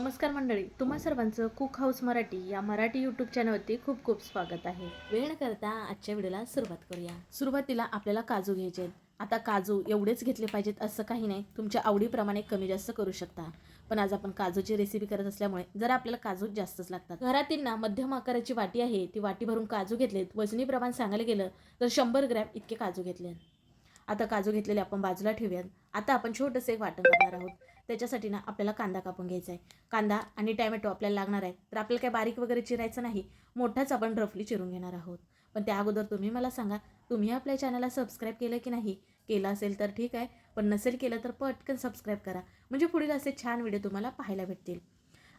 नमस्कार मंडळी तुम्हा सर्वांचं कुक हाऊस मराठी या मराठी यूट्यूब चॅनलवरती खूप खूप स्वागत आहे. वेळ न करता आजच्या व्हिडिओला सुरुवात करूया. सुरुवातीला आपल्याला काजू घ्यायचे आहेत. आता काजू एवढेच घेतले पाहिजेत असं काही नाही तुमच्या आवडीप्रमाणे कमी जास्त करू शकता. पण आज आपण काजूची रेसिपी करत असल्यामुळे जरा आपल्याला काजू जास्तच लागतात. घरातील ना मध्यम आकाराची वाटी आहे ती वाटी भरून काजू घेतलेत. वजनी प्रमाण सांगायला गेलं तर शंभर ग्रॅम इतके काजू घेतले आता काजू घेतलेले आपण बाजूला ठेवूयात. आता आपण छोटंसं एक वाटण करणार आहोत. त्याच्यासाठी ना आपल्याला कांदा कापून घ्यायचा आहे. कांदा आणि टॅमॅटो आपल्याला लागणार आहे. तर आपल्याला काय बारीक वगैरे चिरायचं नाही. मोठाच आपण रफली चिरून घेणार आहोत. पण त्या अगोदर तुम्ही मला सांगा तुम्ही आपल्या चॅनलला सबस्क्राईब केलं की नाही? केलं असेल तर ठीक आहे. पण नसेल केलं तर पटकन सबस्क्राईब करा. म्हणजे पुढील असे छान व्हिडिओ तुम्हाला पाहायला भेटतील.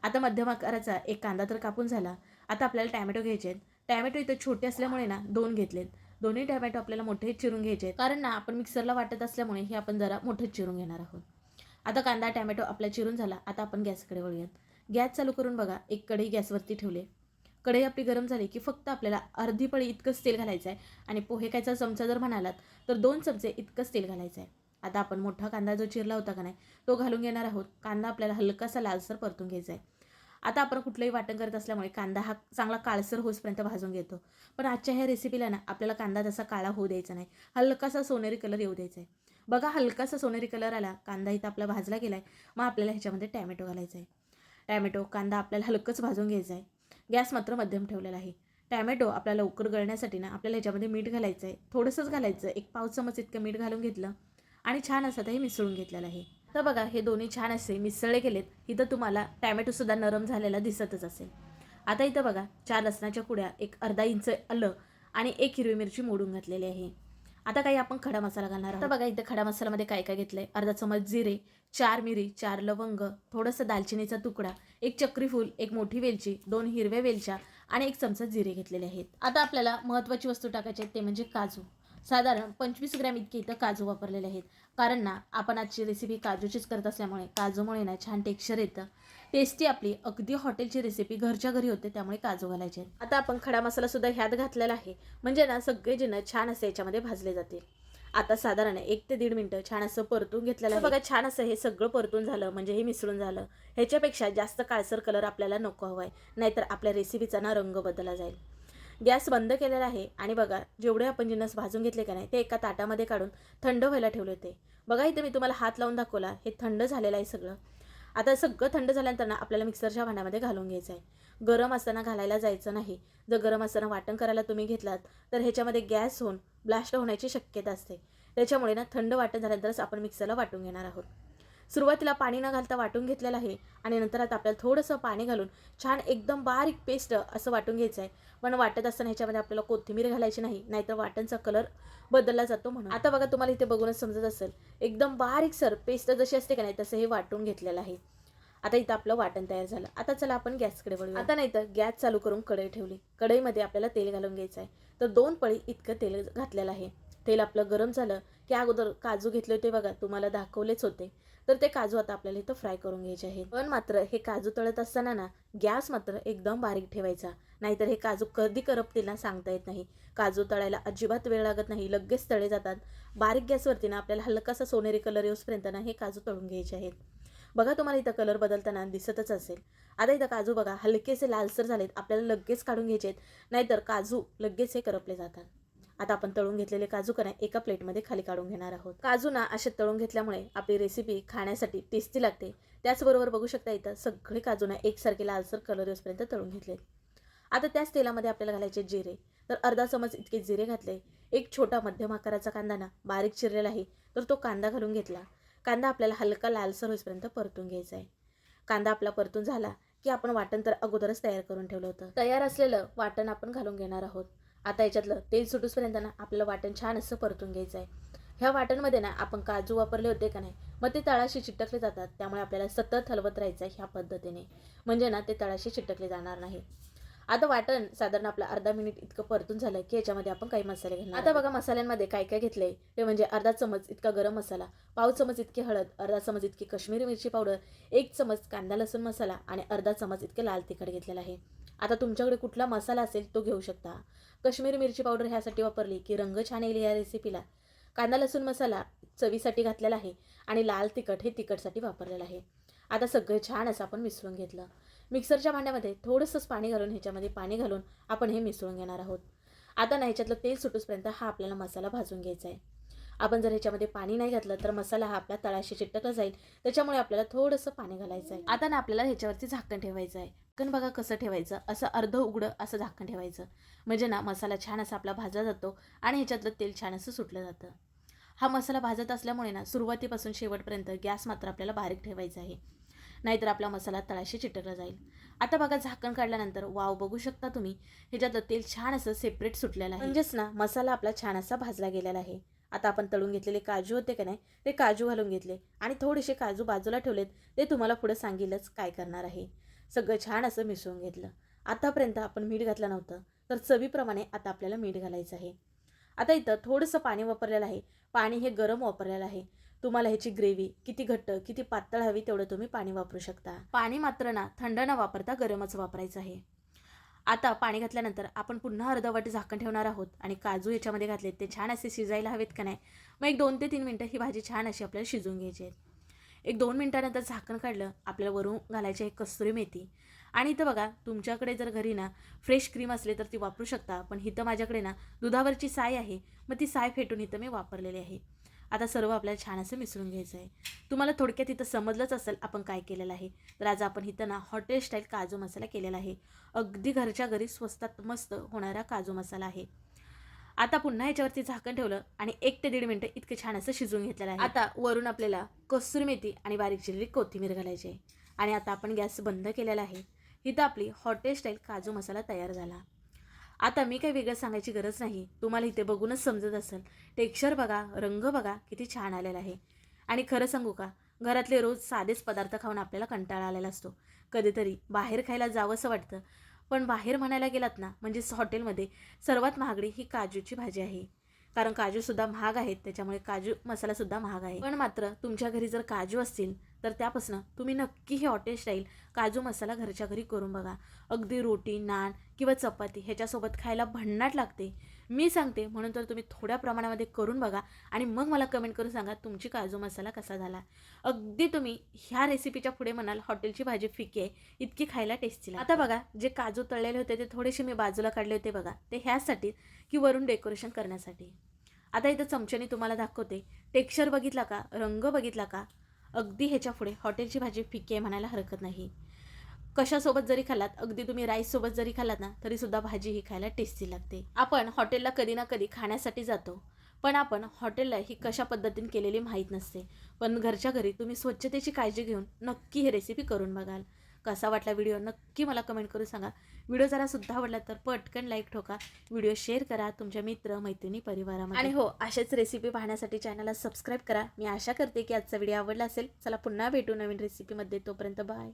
आता मध्यम आकाराचा एक कांदा तर कापून झाला. आता आपल्याला टॅमॅटो घ्यायचे आहेत. टॅमॅटो इथं छोटे असल्यामुळे ना दोन घेतलेत. दोन्ही टॅमॅटो आपल्याला मोठे चिरून घ्यायचे आहेत. कारण ना आपण मिक्सरला वाटत असल्यामुळे हे आपण जरा मोठे चिरून घेणार आहोत. आता कांदा टॅमॅटो आपला चिरून झाला. आता आपण गॅसकडे वळूयात. गॅस चालू करून बघा. एक कढई गॅसवरती ठेवले कढई आपली गरम झाली की फक्त आपल्याला अर्धी पळी इतकंच तेल घालायचं आहे आणि पोहे खायचा चमचा जर म्हणालात तर दोन चमचे इतकंच तेल घालायचं आहे आता आपण मोठा कांदा जो चिरला होता का नाही तो घालून घेणार आहोत. कांदा आपल्याला हलकासा लालसर परतून घ्यायचा आहे आता आपण कुठलंही वाटण करत असल्यामुळे कांदा हा चांगला काळसर होसपर्यंत भाजून घेतो. पण आजच्या ह्या रेसिपीला ना आपल्याला कांदा तसा काळा होऊ द्यायचा नाही. हलकासा सोनेरी कलर येऊ द्यायचा आहे बघा हलकासा सोनेरी कलर आला कांदा इथं आपला भाजला गेला आहे मग आपल्याला ह्याच्यामध्ये टॅमॅटो घालायचा आहे टॅमॅटो कांदा आपल्याला हलकंच भाजून घ्यायचा आहे गॅस मात्र मध्यम ठेवलेला आहे. टॅमॅटो आपल्याला लवकर गळण्यासाठी ना आपल्याला ह्याच्यामध्ये मीठ घालायचं आहे थोडंसंच घालायचं एक पाव चमच इतकं मीठ घालून घेतलं आणि छान असं ते हे मिसळून घेतलेलं आहे. तर बघा हे दोन्ही छान असे मिसळले गेलेत. इथं तुम्हाला टॅमॅटोसुद्धा नरम झालेला दिसतच असेल. आता इथं बघा चार लसणाच्या कुड्या एक अर्धा इंच आलं आणि एक हिरवी मिरची मोडून घातलेली आहे. आता काही आपण खडा मसाला घालणार आहोत. बघा इथं खडा मसाल्यामध्ये काय काय घेतलंय? अर्धा चमच जिरे चार मिरी चार लवंग थोडंसं दालचिनीचा तुकडा एक चक्री फूल एक मोठी वेलची दोन हिरव्या वेलच्या आणि एक चमचा जिरे घेतलेले आहेत. आता आपल्याला महत्त्वाची वस्तू टाकायची आहे ते म्हणजे काजू. साधारण पंचवीस ग्रॅम इतके इथं काजू वापरलेले आहेत. कारण ना आपण आजची रेसिपी काजूचीच करत असल्यामुळे काजूमुळे ना छान टेक्स्चर येतं. टेस्टी आपली अगदी हॉटेलची रेसिपी घरच्या घरी होते त्यामुळे काजू घालायचे. आहेत. आता आपण खडा मसाला सुद्धा ह्यात घातलेला आहे. म्हणजे ना सगळे जिन्नस छान असे याच्यामध्ये भाजले जातील. आता साधारण एक ते दीड मिनटं छान असं परतून घेतलेलं आहे. बघा छान असं हे सगळं परतून झालं म्हणजे हे मिसळून झालं. ह्याच्यापेक्षा जास्त काळसर कलर आपल्याला नको हवा आहे नाहीतर आपल्या रेसिपीचा ना रंग बदलला जाईल. गॅस बंद केलेला आहे आणि बघा जेवढे आपण जिन्नस भाजून घेतले का नाही ते एका ताटामध्ये काढून थंड व्हायला ठेवले होते. बघा इथे मी तुम्हाला हात लावून दाखवला हे थंड झालेलं आहे सगळं. आता सगळं थंड झाल्यानंतर ना आपल्याला मिक्सरच्या भांड्यामध्ये घालून घ्यायचं आहे. गरम असताना घालायला जायचं नाही. जर गरम असताना वाटण करायला तुम्ही घेतलात तर ह्याच्यामध्ये गॅस होऊन ब्लास्ट होण्याची शक्यता असते. त्याच्यामुळे ना थंड वाटण झाल्यानंतरच आपण मिक्सरला वाटून घेणार आहोत. सुरुवातीला पाणी न घालता वाटून घेतलेलं आहे आणि नंतर आता आपल्याला थोडंसं पाणी घालून छान एकदम बारीक पेस्ट असं वाटून घ्यायचं आहे पण वाटत असताना ह्याच्यामध्ये आपल्याला कोथिंबीर घालायची नाही नाहीतर वाटणचा कलर बदलला जातो म्हणून. आता बघा तुम्हाला इथे बघूनच समजत असेल एकदम बारीक सर पेस्ट जशी असते का नाही तसं हे वाटून घेतलेलं आहे. आता इथं आपलं वाटण तयार झालं. आता चला आपण गॅसकडे वळूया. आता नाही तर गॅस चालू करून कढई ठेवली. कढईमध्ये आपल्याला तेल घालून घ्यायचं आहे तर दोन पळी इतकं तेल घातलेलं आहे. तेल आपलं गरम झालं. की अगोदर काजू घेतले होते बघा तुम्हाला दाखवलेच होते. तर ते काजू आता आपल्याला इथं फ्राय करून घ्यायचे आहेत. पण मात्र हे काजू तळत असताना ना गॅस मात्र एकदम बारीक ठेवायचा. नाहीतर हे काजू कधी करपतील ना सांगता येत नाही. काजू तळायला अजिबात वेळ लागत नाही लगेच तळे जातात. बारीक गॅसवरती ना आपल्याला हलकासा सोनेरी कलर येऊसपर्यंत ना हे काजू तळून घ्यायचे आहेत. बघा तुम्हाला इथं कलर बदलताना दिसतच असेल. आता इथं काजू बघा हलकेसे लालसर झालेत. आपल्याला लगेच काढून घ्यायचे आहेत. नाहीतर काजू लगेच हे करपले जातात. आता आपण तळून घेतलेले काजू का नाही एका प्लेटमध्ये खाली काढून घेणार आहोत. काजूना असे तळून घेतल्यामुळे आपली रेसिपी खाण्यासाठी टेस्टी लागते. त्याचबरोबर बघू शकता इथं सगळे काजूना एकसारखे लालसर कलर येऊसपर्यंत तळून घेतले. आता त्याच तेलामध्ये आपल्याला घालायचे जिरे. तर अर्धा चमच इतके जिरे घातले. एक छोटा मध्यम आकाराचा कांदा ना बारीक चिरलेला आहे. तर तो कांदा घालून घेतला. कांदा आपल्याला हलका लालसर होईपर्यंत परतून घ्यायचा आहे. कांदा आपला परतून झाला की आपण वाटण तर अगोदरच तयार करून ठेवलं होतं. तयार असलेलं वाटण आपण घालून घेणार आहोत. आता याच्यातलं तेल सुटूसपर्यंत ना आपलं वाटण छान असं परतून घ्यायचं आहे. ह्या वाटणमध्ये ना आपण काजू वापरले होते का नाही मग ते तळाशी चिटकले जातात. त्यामुळे आपल्याला सतत हलवत राहायचं आहे ह्या पद्धतीने. म्हणजे ना ते तळाशी चिटकले जाणार नाही. आता वाटण साधारण आपलं अर्धा मिनिट इतकं परतून झालं की याच्यामध्ये आपण काही मसाले घालणार आता बघा मसाल्यांमध्ये काय काय घेतलंय ते म्हणजे अर्धा चमच इतका गरम मसाला पाव चमच इतकी हळद अर्धा चमच इतकी काश्मीरी मिरची पावडर एक चमच कांदा लसूण मसाला आणि अर्धा चमच इतके लाल तिखट घेतलेला आहे. आता तुमच्याकडे कुठला मसाला असेल तो घेऊ शकता. काश्मीरी मिरची पावडर ह्यासाठी वापरली की रंग छान येईल या रेसिपीला कांदा लसूण मसाला चवीसाठी घातलेला आहे आणि लाल तिखट हे तिखटसाठी वापरलेलं आहे. आता सगळं छान असं आपण मिसळून घेतलं. मिक्सरच्या भांड्यामध्ये थोडंसंच पाणी घालून ह्याच्यामध्ये पाणी घालून आपण हे मिसळून घेणार आहोत. आता ना ह्याच्यातलं तेल सुटूसपर्यंत हा आपल्याला मसाला भाजून घ्यायचा आहे. आपण जर ह्याच्यामध्ये पाणी नाही घातलं तर मसाला हा आपल्या तळाशी चिटकला जाईल. त्याच्यामुळे आपल्याला थोडंसं पाणी घालायचं आहे. आता ना आपल्याला ह्याच्यावरती झाकण ठेवायचं आहे. झाकण बघा कसं ठेवायचं असं अर्ध उघडं असं झाकण ठेवायचं. म्हणजे ना मसाला छान असा आपला भाजला जातो आणि ह्याच्यातलं तेल छान असं सुटलं जातं. हा मसाला भाजत असल्यामुळे ना सुरुवातीपासून शेवटपर्यंत गॅस मात्र आपल्याला बारीक ठेवायचा आहे. नाहीतर आपला मसाला तळाशी चिटकला जाईल. आता बघा झाकण काढल्यानंतर वाव बघू शकता तुम्ही ह्याच्यातलं तेल छान असं सेपरेट सुटलेलं आहे. म्हणजेच ना मसाला आपला छान असा भाजला गेलेला आहे. आता आपण तळून घेतलेले काजू होते का नाही ते काजू घालून घेतले आणि थोडेसे काजू बाजूला ठेवलेत ते तुम्हाला पुढे सांगेलच काय करणार आहे. सगळं छान असं मिसळून घेतलं. आतापर्यंत आपण मीठ घातलं नव्हतं तर चवीप्रमाणे आता आपल्याला मीठ घालायचं आहे. आता इथं थोडंसं पाणी वापरलेलं आहे. पाणी हे गरम वापरलेलं आहे. तुम्हाला ह्याची ग्रेव्ही किती घट्ट किती पातळ हवी तेवढं तुम्ही पाणी वापरू शकता. पाणी मात्र ना थंड न वापरता गरमच वापरायचं आहे. आता पाणी घातल्यानंतर आपण पुन्हा अर्धवट झाकण ठेवणार आहोत आणि काजू याच्यामध्ये घातलेत. ते छान असे शिजायला हवेत का नाही? मग एक दोन ते तीन मिनटं ही भाजी छान अशी आपल्याला शिजून घ्यायची आहे. एक दोन मिनटानंतर झाकण काढलं आपल्याला वरून घालायची एक कस्तुरी मेथी. आणि इथं बघा तुमच्याकडे जर घरी ना फ्रेश क्रीम असले तर ती वापरू शकता पण इथं माझ्याकडे ना दुधावरची साय आहे मग ती साय फेटून इथं मी वापरलेली आहे. आता सर्व आपल्याला छान असं मिसळून घ्यायचं आहे. तुम्हाला थोडक्यात इथं समजलंच असेल आपण काय केलेलं आहे. तर आज आपण इथं ना हॉटेल स्टाईल काजू मसाला केलेला आहे. अगदी घरच्या घरी स्वस्तात मस्त होणारा काजू मसाला आहे. आता पुन्हा याच्यावरती झाकण ठेवलं आणि एक ते दीड मिनटं इतकं छान असं शिजवून घेतलेलं आहे. आता वरून आपल्याला कसूर मेथी आणि बारीक चिरलेली कोथिंबीर घालायची आहे. आणि आता आपण गॅस बंद केलेला आहे. इथं आपली हॉटेल स्टाईल काजू मसाला तयार झाला. आता मी काही वेगळं सांगायची गरज नाही. तुम्हाला इथे बघूनच समजत असेल. टेक्स्चर बघा रंग बघा किती छान आलेला आहे. आणि खरं सांगू का? घरातले रोज साधेच पदार्थ खाऊन आपल्याला कंटाळा आलेला असतो. कधीतरी बाहेर खायला जावंसं वाटतं. पण बाहेर म्हणायला गेलात ना म्हणजे हॉटेलमध्ये सर्वात महागडी ही काजूची भाजी आहे. कारण काजूसुद्धा महाग आहेत त्याच्यामुळे काजू मसालासुद्धा महाग आहे. पण मात्र तुमच्या घरी जर काजू असतील तर त्यापासून तुम्ही नक्की हे हॉटेल स्टाईल काजू मसाला घरच्या घरी करून बघा. अगदी रोटी नान किंवा चपाती ह्याच्यासोबत खायला भन्नाट लागते. मी सांगते म्हणून तर तुम्ही थोड्या प्रमाणामध्ये करून बघा आणि मग मला कमेंट करून सांगा तुमची काजू मसाला कसा झाला. अगदी तुम्ही ह्या रेसिपीच्या पुढे म्हणाल हॉटेलची भाजी फिकी आहे इतकी खायला टेस्टी आता बघा जे काजू तळलेले होते ते थोडेसे मी बाजूला काढले होते बघा ते ह्यासाठी की वरून डेकोरेशन करण्यासाठी. आता इथं चमच्याने तुम्हाला दाखवते टेक्स्चर बघितला का रंग बघितला का अगदी ह्याच्या पुढे हॉटेलची भाजी फिकी आहे म्हणायला हरकत नाही. कशासोबत जरी खाल्लात अगदी तुम्ही राईससोबत जरी खाल्लात ना तरीसुद्धा भाजी ही खायला टेस्टी लागते. आपण हॉटेलला कधी ना कधी खाण्यासाठी जातो. पण आपण हॉटेलला ही कशा पद्धतीने केलेली माहीत नसते. पण घरच्या घरी तुम्ही स्वच्छतेची काळजी घेऊन नक्की ही रेसिपी करून बघाल. कसा वाटला व्हिडिओ नक्की मला कमेंट करून सांगा. व्हिडिओ जरा सुद्धा आवडला तर पटकन लाईक ठोका. व्हिडिओ शेअर करा तुमच्या मित्र मैत्रिणी परिवारामध्ये. आणि हो अशाच रेसिपी पाहण्यासाठी चॅनलला सबस्क्राईब करा. मी आशा करते की आजचा व्हिडिओ आवडला असेल. चला पुन्हा भेटू नवीन रेसिपीमध्ये तोपर्यंत बाय